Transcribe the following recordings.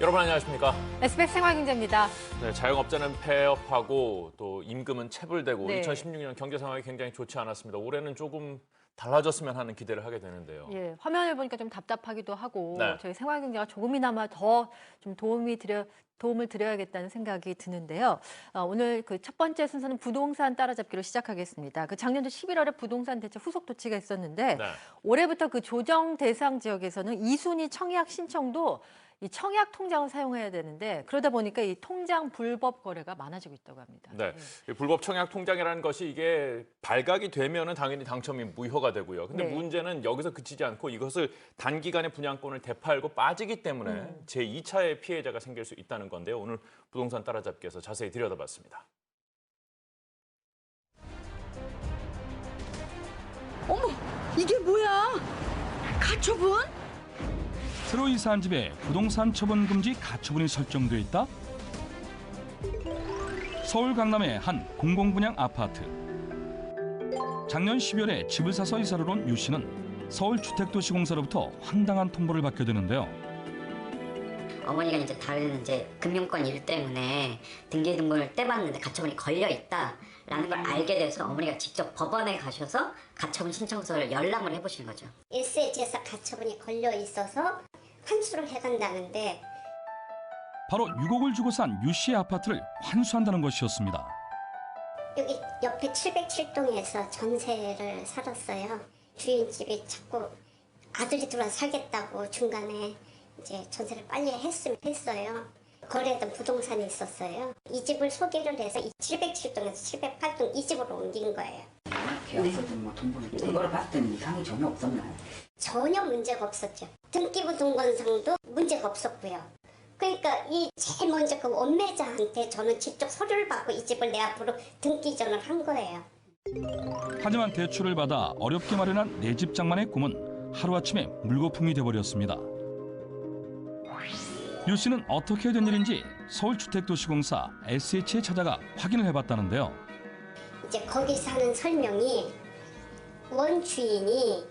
여러분 안녕하십니까? SBS 생활경제입니다. 네, 자영업자는 폐업하고 또 임금은 체불되고 네. 2016년 경제 상황이 굉장히 좋지 않았습니다. 올해는 조금 달라졌으면 하는 기대를 하게 되는데요. 예, 화면을 보니까 좀 답답하기도 하고 네. 저희 생활경제가 조금이나마 더 좀 도움이 드려 도움을 드려야겠다는 생각이 드는데요. 어, 오늘 그 첫 번째 순서는 부동산 따라잡기로 시작하겠습니다. 그 작년도 11월에 부동산 대책 후속 조치가 있었는데 네. 올해부터 그 조정 대상 지역에서는 이순위 청약 신청도 이 청약 통장을 사용해야 되는데 그러다 보니까 이 통장 불법 거래가 많아지고 있다고 합니다. 네. 예. 이 불법 청약 통장이라는 것이 이게 발각이 되면은 당연히 당첨이 무효가 되고요. 근데 네. 문제는 여기서 그치지 않고 이것을 단기간에 분양권을 되팔고 빠지기 때문에 음. 제 2차의 피해자가 생길 수 있다는 건데요. 오늘 부동산 따라잡기에서 자세히 들여다봤습니다. 어머, 이게 뭐야? 가처분? 새로 이사한 집에 부동산 처분 금지 가처분이 설정돼 있다. 서울 강남의 한 공공분양 아파트. 작년 12월에 집을 사서 이사를 온 유 씨는 서울주택도시공사로부터 황당한 통보를 받게 되는데요. 어머니가 이제 다른 이제 금융권 일 때문에 등기 등본을 떼봤는데 가처분이 걸려 있다라는 걸 알게 돼서 어머니가 직접 법원에 가셔서 가처분 신청서를 열람을 해보신 거죠. SH에서 가처분이 걸려 있어서 환수를 해간다는데 바로 6억을 주고 산 유 씨의 아파트를 환수한다는 것이었습니다. 여기 옆에 707동에서 전세를 살았어요. 주인집이 자꾸 아들이 들어와 살겠다고 중간에 이제 전세를 빨리 했으면 했어요. 거래했던 부동산이 있었어요. 이 집을 소개를 해서 이 707동에서 708동 이 집으로 옮긴 거예요. 버는 그거를 봤을 때는 이상이 전혀 없었나요? 전혀 문제가 없었죠. 등기부 등본상도 문제가 없었고요. 그러니까 이 제일 먼저 그 원매자한테 저는 직접 서류를 받고 이 집을 내 앞으로 등기전을 한 거예요. 하지만 대출을 받아 어렵게 마련한 내 집 장만의 꿈은 하루아침에 물거품이 돼버렸습니다. 유 씨는 어떻게 된 일인지 서울주택도시공사 SH에 찾아가 확인을 해봤다는데요. 이제 거기 사는 설명이 원주인이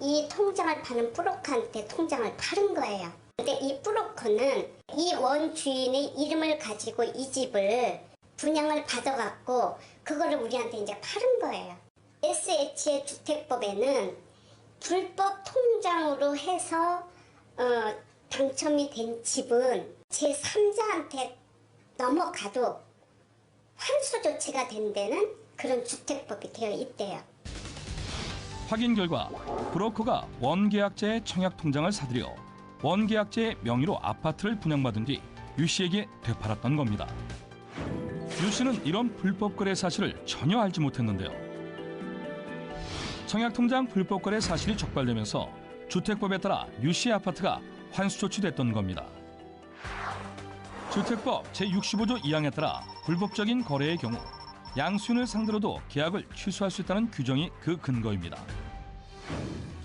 이 통장을 파는 브로커한테 통장을 팔은 거예요. 근데 이 브로커는 이 원주인의 이름을 가지고 이 집을 분양을 받아갖고 그거를 우리한테 이제 팔은 거예요. SH의 주택법에는 불법 통장으로 해서 어, 당첨이 된 집은 제 3자한테 넘어가도 환수 조치가 된 데는 그런 주택법이 되어 있대요. 확인 결과 브로커가 원계약자의 청약 통장을 사들여 원계약자의 명의로 아파트를 분양받은 뒤 유 씨에게 되팔았던 겁니다. 유 씨는 이런 불법 거래 사실을 전혀 알지 못했는데요. 청약 통장 불법 거래 사실이 적발되면서 주택법에 따라 유 씨의 아파트가 환수 조치됐던 겁니다. 주택법 제65조 2항에 따라 불법적인 거래의 경우 양수인을 상대로도 계약을 취소할 수 있다는 규정이 그 근거입니다.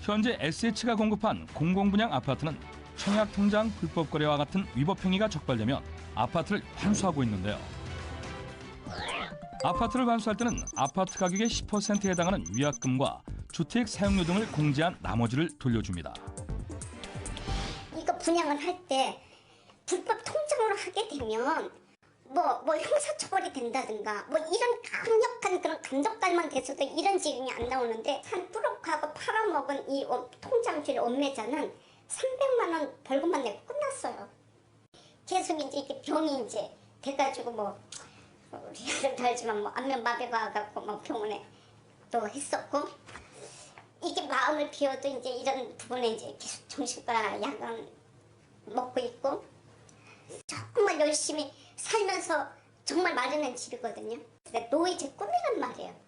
현재 SH가 공급한 공공분양 아파트는 청약통장 불법 거래와 같은 위법 행위가 적발되면 아파트를 환수하고 있는데요. 아파트를 환수할 때는 아파트 가격의 10%에 해당하는 위약금과 주택 사용료 등을 공제한 나머지를 돌려줍니다. 이거 분양을 할 때 불법 통장으로 하게 되면 뭐, 뭐 형사처벌이 된다든가 뭐 이런 강력한 그런 간접달만 돼서도 이런 지금이 안 나오는데 한 뿌록하고 팔아먹은 이 원- 통장주의 원매자는 300만 원 벌금만 내고 끝났어요. 계속 이제 이게 병이 이제 돼가지고 뭐 어, 우리 아들도 알지만 뭐 안면마비가 와갖고 뭐 병원에 또 했었고 이게 마음을 비워도 이제 이런 부분에 이제 계속 정신과 약을 먹고 있고 정말 열심히 살면서 정말 마련한 집이거든요. 근데 노이 제 꿈이란 말이에요.